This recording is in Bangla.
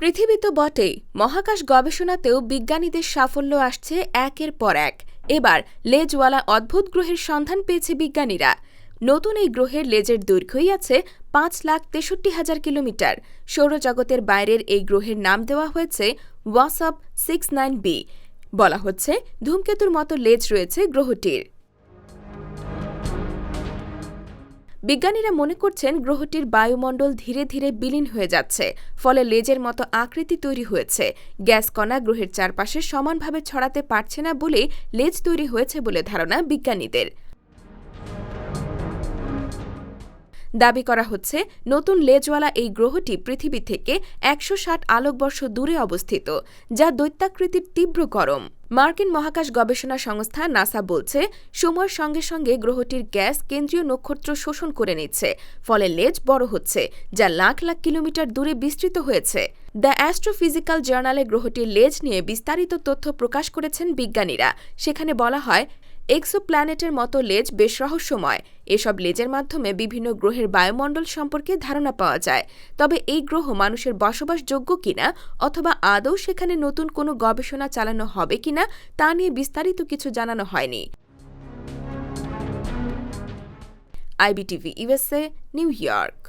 পৃথিবী তো বটেই, মহাকাশ গবেষণাতেও বিজ্ঞানীদের সাফল্য আসছে একের পর এক। এবার লেজওয়ালা অদ্ভুত গ্রহের সন্ধান পেয়েছে বিজ্ঞানীরা। নতুন এই গ্রহের লেজের দৈর্ঘ্যই আছে পাঁচ লাখ তেষট্টি হাজার কিলোমিটার। সৌরজগতের বাইরের এই গ্রহের নাম দেওয়া হয়েছে ওয়াসপ সিক্স নাইন বি। বলা হচ্ছে, ধূমকেতুর মতো লেজ রয়েছে গ্রহটির। বিজ্ঞানীরা মনে করছেন গ্রহটির বায়ুমণ্ডল ধীরে ধীরে বিলীন হয়ে যাচ্ছে, ফলে লেজের মতো আকৃতি তৈরি হয়েছে। গ্যাস কণা গ্রহের চারপাশে সমানভাবে ছড়াতে পারছে না বলেই লেজ তৈরি হয়েছে বলে ধারণা বিজ্ঞানীদের। দাবি করা হচ্ছে, নতুন লেজওয়ালা এই গ্রহটি পৃথিবী থেকে একশো ষাট আলোকবর্ষ দূরে অবস্থিত, যা দৈত্যাকৃতির তীব্র গরম। মার্কিন মহাকাশ গবেষণা সংস্থা নাসা বলছে, সময়ের সঙ্গে সঙ্গে গ্রহটির গ্যাস কেন্দ্রীয় নক্ষত্র শোষণ করে নিচ্ছে, ফলে লেজ বড় হচ্ছে, যা লাখ লাখ কিলোমিটার দূরে বিস্তৃত হয়েছে। দ্য অ্যাস্ট্রোফিজিক্যাল জার্নালে গ্রহটির লেজ নিয়ে বিস্তারিত তথ্য প্রকাশ করেছেন বিজ্ঞানীরা, সেখানে বলা হয় এক্সোপ্ল্যানেটের মতো লেজ বেশ রহস্যময়। এসব লেজের মাধ্যমে বিভিন্ন গ্রহের বায়ুমণ্ডল সম্পর্কে ধারণা পাওয়া যায়। তবে এই গ্রহ মানুষের বসবাসযোগ্য কিনা অথবা আদৌ সেখানে নতুন কোনো গবেষণা চালানো হবে কিনা তা নিয়ে বিস্তারিত কিছু জানানো হয়নি। IBTV USA New York.